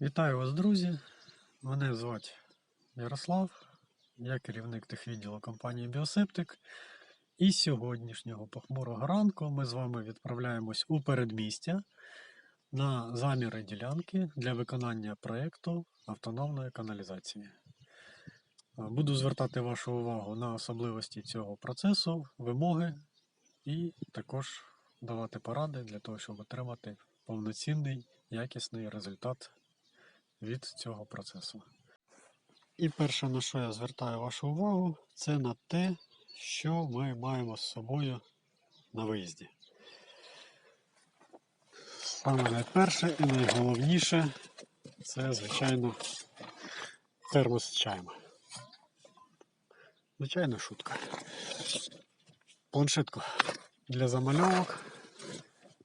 Вітаю вас, друзі! Мене звати Ярослав, я керівник техвідділу компанії Біосептик. І сьогоднішнього похмурого ранку ми з вами відправляємось у передмістя на заміри ділянки для виконання проєкту автономної каналізації. Е, Буду звертати вашу увагу на особливості цього процесу, вимоги і також давати поради для того, щоб отримати повноцінний якісний результат від цього процесу. І перше, на що я звертаю вашу увагу, це на те, що ми маємо з собою на виїзді. Саме найперше і найголовніше це, звичайно, термос з чаєм. Звичайно, шутка. Планшетку для замальовок,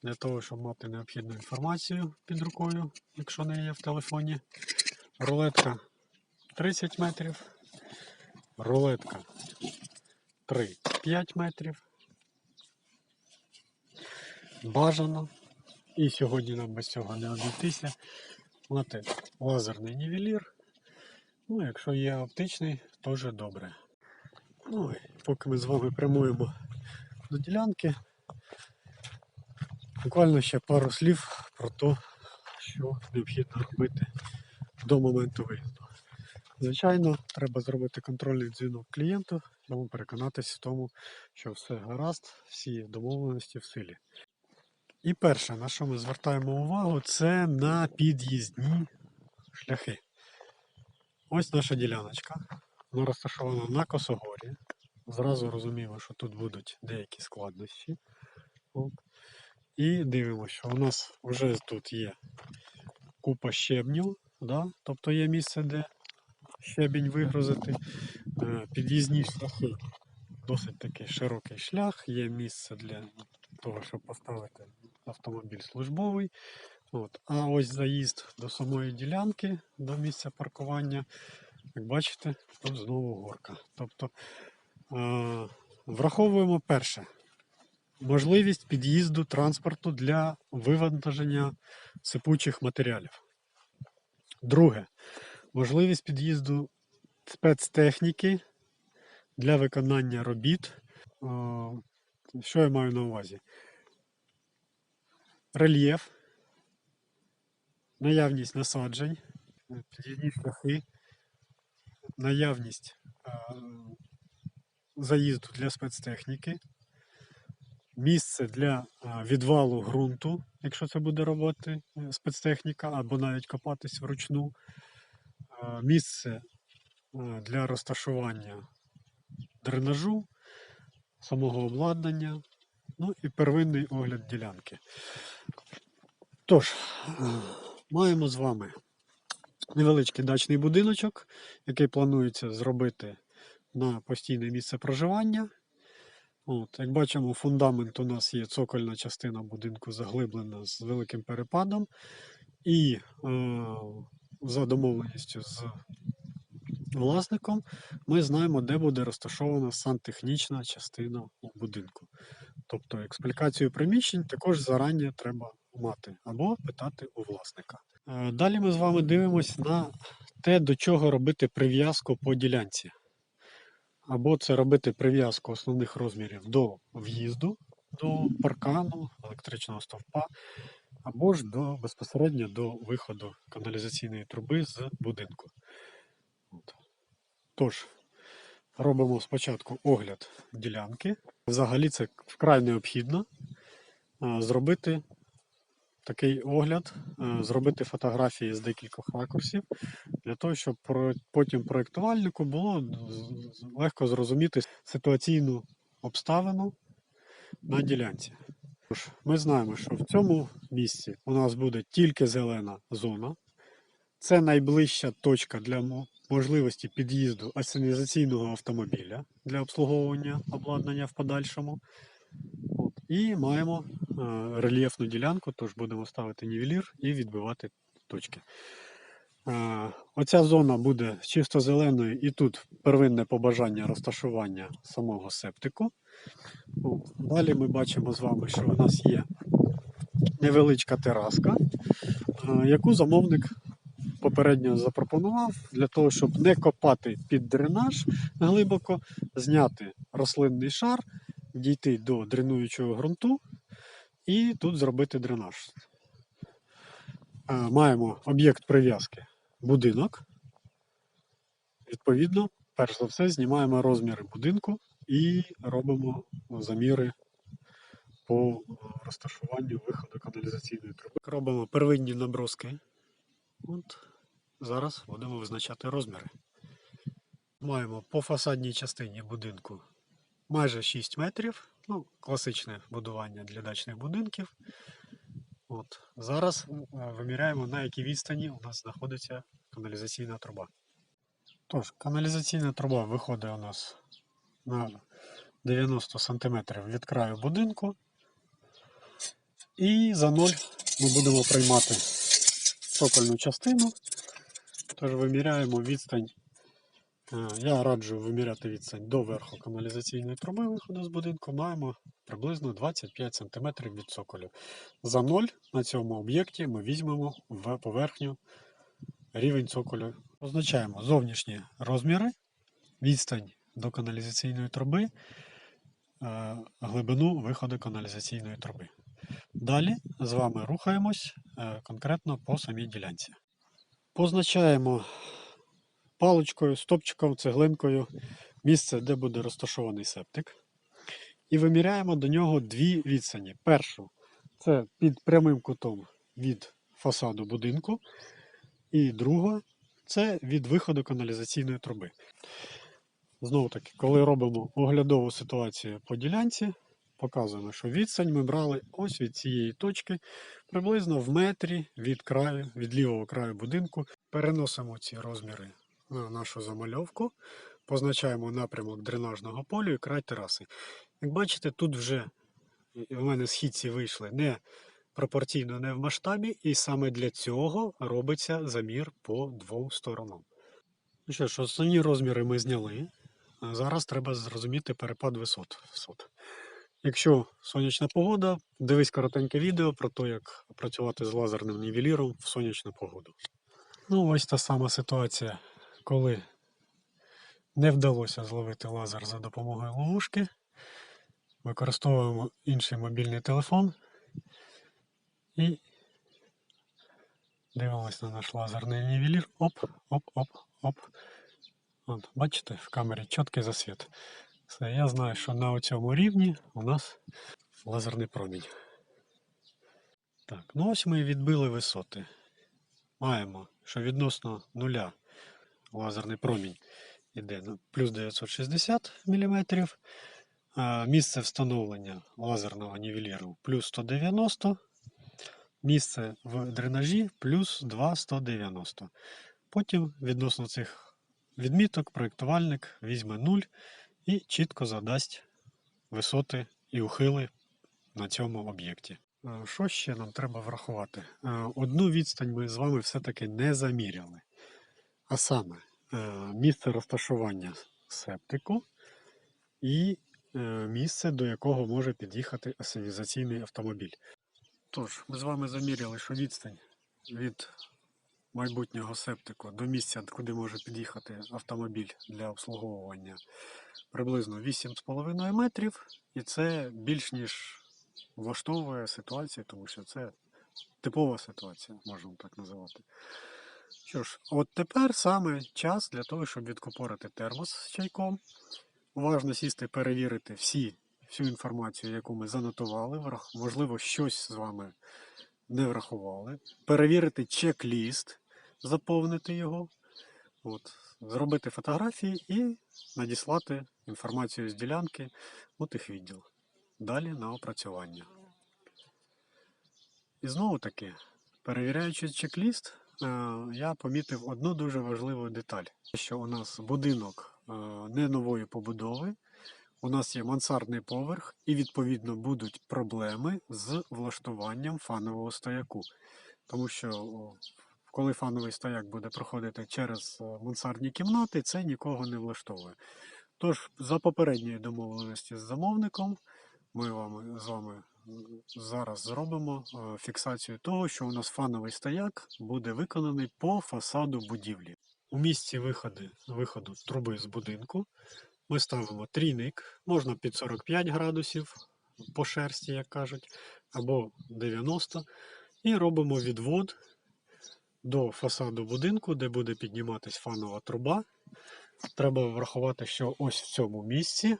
для того, щоб мати необхідну інформацію під рукою, якщо не є в телефоні. Рулетка 30 метрів, рулетка 3-5 метрів. Бажано. І сьогодні нам без цього не обійтися. Мати лазерний нівелір. Ну, якщо є оптичний, теж добре. Ну поки ми з вами прямуємо до ділянки, буквально ще пару слів про те, що необхідно робити до моменту виїзду. Звичайно, треба зробити контрольний дзвінок клієнту, йому переконатися в тому, що все гаразд, всі домовленості в силі. І перше, на що ми звертаємо увагу, це на під'їзні шляхи. Ось наша діляночка. Вона розташована на косогорі. Зразу розуміємо, що тут будуть деякі складнощі. От. І дивимося, що у нас вже тут є купа щебню, да? тобто є місце, де щебінь вигрузити. Е, Під'їзні шляхи досить такий широкий шлях, є місце для того, щоб поставити автомобіль службовий. От. А ось заїзд до самої ділянки, до місця паркування, як бачите, тут знову горка. Тобто е, враховуємо перше. Можливість під'їзду транспорту для вивантаження сипучих матеріалів. Друге. Можливість під'їзду спецтехніки для виконання робіт. Е, Що я маю на увазі? Рельєф, наявність насаджень, під'їзні шляхи, наявність е, заїзду для спецтехніки, місце для відвалу ґрунту, якщо це буде робити е, спецтехніка, або навіть копатись вручну, місце для розташування дренажу, самого обладнання, ну і первинний огляд ділянки. Тож, маємо з вами невеличкий дачний будиночок, який планується зробити на постійне місце проживання. От, як бачимо, фундамент у нас є цокольна частина будинку заглиблена з великим перепадом. І е, за домовленістю з власником ми знаємо, де буде розташована сантехнічна частина у будинку. Тобто експлікацію приміщень також зарані треба мати або питати у власника. Е, Далі ми з вами дивимося на те, до чого робити прив'язку по ділянці. Або це робити прив'язку основних розмірів до в'їзду, до паркану, електричного стовпа, або ж до, безпосередньо до виходу каналізаційної труби з будинку. От. Тож, робимо спочатку огляд ділянки. Взагалі це вкрай необхідно зробити такий огляд, зробити фотографії з декількох ракурсів, для того, щоб потім проєктувальнику було легко зрозуміти ситуаційну обставину на ділянці. Ми знаємо, що в цьому місці у нас буде тільки зелена зона. Це найближча точка для можливості під'їзду асенізаційного автомобіля для обслуговування обладнання в подальшому. І маємо е, рельєфну ділянку, тож будемо ставити нівелір і відбивати точки. Е, оця зона буде чисто зеленою, і тут первинне побажання розташування самого септику. Далі ми бачимо з вами, що у нас є невеличка тераска, е, яку замовник попередньо запропонував, для того, щоб не копати під дренаж глибоко, зняти рослинний шар, дійти до дренуючого ґрунту і тут зробити дренаж. Е, Маємо об'єкт прив'язки будинок. Відповідно, перш за все, знімаємо розміри будинку і робимо заміри по розташуванню виходу каналізаційної труби. Робимо первинні наброски. От зараз будемо визначати розміри. Маємо по фасадній частині будинку майже 6 метрів. Ну, класичне будування для дачних будинків. От. Зараз е, виміряємо, на якій відстані у нас знаходиться каналізаційна труба. Тож, каналізаційна труба виходить у нас на 90 см від краю будинку. І за 0 ми будемо приймати цокольну частину. Тож виміряємо відстань. Е, Я раджу виміряти відстань до верху каналізаційної труби виходу з будинку. Маємо приблизно 25 см від цоколю. За 0 на цьому об'єкті ми візьмемо в поверхню рівень цоколю. Позначаємо зовнішні розміри, відстань до каналізаційної труби, е, глибину виходу каналізаційної труби. Далі з вами рухаємось е, конкретно по самій ділянці. Позначаємо паличкою, стопчиком, цеглинкою місце, де буде розташований септик. І виміряємо до нього дві відстані. Першу це під прямим кутом від фасаду будинку. І друга це від виходу каналізаційної труби. Знову таки, коли робимо оглядову ситуацію по ділянці, показуємо, що відстань ми брали ось від цієї точки, приблизно в метрі від краю, від лівого краю будинку. Переносимо ці розміри на нашу замальовку, позначаємо напрямок дренажного полю і край тераси. Як бачите, тут вже в мене східці вийшли не пропорційно не в масштабі, і саме для цього робиться замір по двом сторонам. Ну що ж, основні розміри ми зняли. Зараз треба зрозуміти перепад висот. висот. Якщо сонячна погода, дивись коротеньке відео про те, як працювати з лазерним нівеліром в сонячну погоду. Ну, ось та сама ситуація, коли не вдалося зловити лазер за допомогою ловушки. Використовуємо інший мобільний телефон і дивимося на наш лазерний нівелір. Оп, оп, оп, оп. От, бачите, в камері чіткий засвіт. Все, я знаю, що на цьому рівні у нас лазерний промінь. Так, ну ось ми відбили висоти. Маємо, що відносно нуля лазерний промінь йде на плюс 960 мм. Місце встановлення лазерного нівеліру плюс 190 Місце в дренажі плюс 2,190. Потім відносно цих відміток проєктувальник візьме 0 і чітко задасть висоти і ухили на цьому об'єкті. Що ще нам треба врахувати? Одну відстань ми з вами все-таки не заміряли. А саме е, місце розташування септику і е, місце, до якого може під'їхати асенізаційний автомобіль. Тож, ми з вами заміряли, що відстань від майбутнього септику до місця, куди може під'їхати автомобіль для обслуговування, приблизно 8,5 метрів. І це більш ніж влаштовує ситуацію, тому що це типова ситуація, можемо так називати. Що ж, от тепер саме час для того, щоб відкупорити термос з чайком, уважно сісти, перевірити всі всю інформацію, яку ми занотували, можливо, щось з вами не врахували, перевірити чек-ліст, заповнити його, от, зробити фотографії і надіслати інформацію з ділянки у техвідділ. Далі на опрацювання. І знову таки, перевіряючи чек-ліст, я помітив одну дуже важливу деталь, що у нас будинок е, не нової побудови, у нас є мансардний поверх, і відповідно будуть проблеми з влаштуванням фанового стояку. Тому що коли фановий стояк буде проходити через е, мансардні кімнати, це нікого не влаштовує. Тож, за попередньою домовленості з замовником, ми вам, з вами зараз зробимо е, фіксацію того, що у нас фановий стояк буде виконаний по фасаду будівлі. У місці виходи, виходу труби з будинку ми ставимо трійник, можна під 45 градусів по шерсті, як кажуть, або 90, і робимо відвод до фасаду будинку, де буде підніматись фанова труба. Треба врахувати, що ось в цьому місці,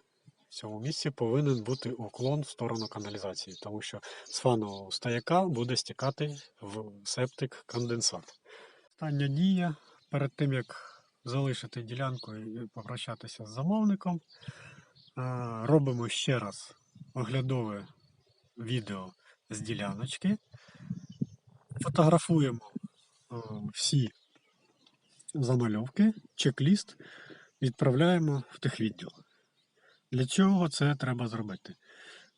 в цьому місці повинен бути уклон в сторону каналізації, тому що з фанового стояка буде стікати в септик конденсат. Остання дія перед тим, як залишити ділянку і попрощатися з замовником, е, робимо ще раз оглядове відео з діляночки, фотографуємо е, всі замальовки, чек-ліст відправляємо в техвідділ. Для чого це треба зробити?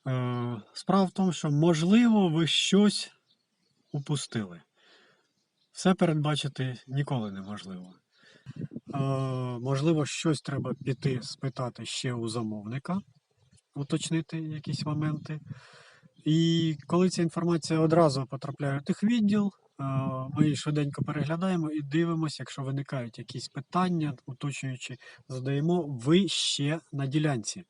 Е, Справа в тому, що можливо ви щось упустили. Все передбачити ніколи неможливо. Е, Можливо, щось треба піти спитати ще у замовника, уточнити якісь моменти. І коли ця інформація одразу потрапляє в техвідділ, е, ми її швиденько переглядаємо і дивимося, якщо виникають якісь питання, уточнюючи, задаємо ви ще на ділянці.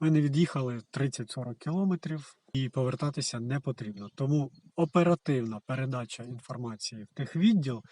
Ми не від'їхали 30-40 кілометрів і повертатися не потрібно. Тому оперативна передача інформації в техвідділ